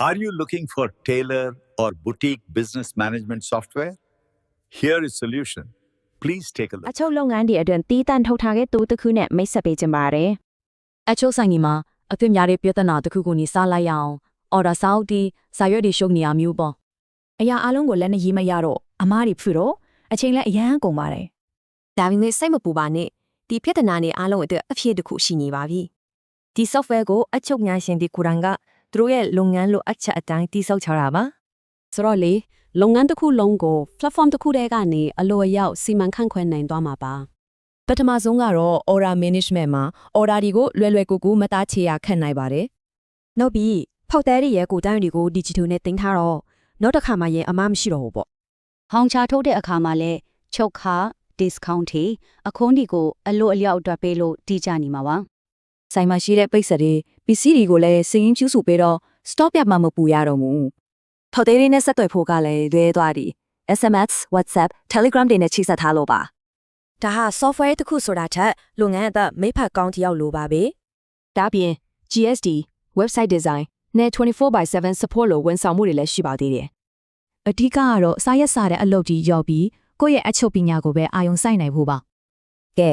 Are you looking for tailor or boutique business management software? Here is solution. Please take a အ look. ချုပ်လုပ်ငန်းတွေအတွင်တီးတန့်ထုတ်ထားတဲ့တူတစ်ခုနဲ့မိတ်ဆက်ပေးကြပါတယ်အချို့ဆိုင်ကြီးမှာအသစ်များတဲ့ပြဿနာတစ်ခုကိုနေစားလိုက်ရအောင်အော်ဒါစာအုပ်တီစာရွက်တွေရှုပ်နေရမျိုးပေါ့အရာအလုံးကိုလည်းနဲ့ရေးမရတော့အမားတွေဖြူတော့အချိန်လည်းအရန်ကုန်ပါတယ်ဒါပေမဲ့စိတ်မပူပါနဲ့ဒီပြဿနာနဲ့အားလုံးအတွက်အဖြစ်တစ်ခုရှိနေပါပြီဒီ software ကိုအချုပ်ညာရှင်ဒီကိုရန်က သူတို့ရဲ့လုပ်ငန်းလိုအပ်ချက်အတိုင်းတိစောက်ချတာပါဆိုတော့လေလုပ်ငန်းတစ်ခုလုံးကို platform တစ်ခုတည်းကနေအလိုအရောက်စီမံခန့်ခွဲနိုင်သွားမှာပါပထမဆုံးကတော့ order management မှာ order တွေကိုလွယ်လွယ်ကူကူမသားချေရခန့်နိုင်ပါတယ်နောက်ပြီးဖောက်သည်တွေရဲ့ကိုယ်တိုင်တွေကို digital နဲ့တင်ထားတော့နောက်တစ်ခါမှရင်အမမရှိတော့ဘူးပေါ့ဟောင်ချာထုတ်တဲ့အခါမှာလဲချုပ်ခါ discount ထိအခွန်ဒီကိုအလိုအလျောက်အတွက်ပေးလို့တည်ကြနေမှာပါ ဆိုင်မှာရှိတဲ့ပိတ်ဆက်တွေပစ္စည်းတွေကိုလည်းစည်ရင်းကျူးစုပေးတော့ stop ပြမှမပူရတော့ဘူးဖောက်သည်တွေနဲ့ဆက်သွယ်ဖို့ကလည်းလွယ်သွားပြီ SMS WhatsApp Telegram တွေနဲ့ချိတ်ဆက်ထားလို့ပါဒါဟာ software တစ်ခုဆိုတာထက်လုပ်ငန်းအသက်မိဖက်ကောင်းတစ်ယောက်လိုပါပဲဒါပြင် GSD website design နဲ့24/7 support လို့ဝန်ဆောင်မှုတွေလည်းရှိပါသေးတယ်အဓိကကတော့စာရက်စာတဲ့အလုပ်ကြီးရောက်ပြီးကိုယ့်ရဲ့အချုပ်ပညာကိုပဲအာရုံစိုက်နိုင်ဖို့ပါကဲ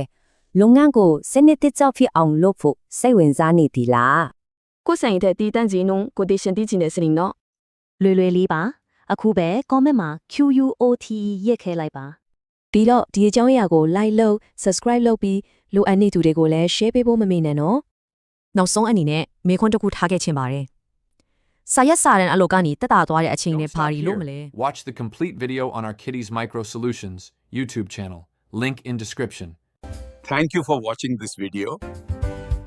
လုပ်ငန်းကိုစနစ်တစ်ကျဖြစ်အောင်လုပ်ဖို့စိတ်ဝင်စားနေသည်လားကိုယ်ဆိုင်တဲ့တီးတန့်စီနှုံကိုတေရှင်တီးချင်တဲ့စရင်တော့လွယ်လွယ်လေးပါအခုပဲ comment မှာ QUOTE ရက်ခဲလိုက်ပါပြီးတော့ဒီအကြောင်းအရာကို like လုပ် subscribe လုပ်ပြီးလိုအပ်နေသူတွေကိုလည်း share ပေးဖို့မမေ့နဲ့နော်နောက်ဆုံးအနေနဲ့မေခွန်းတစ်ခုထားခဲ့ချင်ပါတယ်စာရက်စာတန်အလုပ်ကနေတက်တာသွားတဲ့အချိန် Don't နဲ့ဘာ stop တွေလို့မ here. လဲ Watch the complete video on our Kitties Micro Solutions YouTube channel. Link in description. Thank you for watching this video.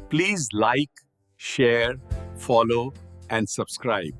Please like, share, follow, and subscribe.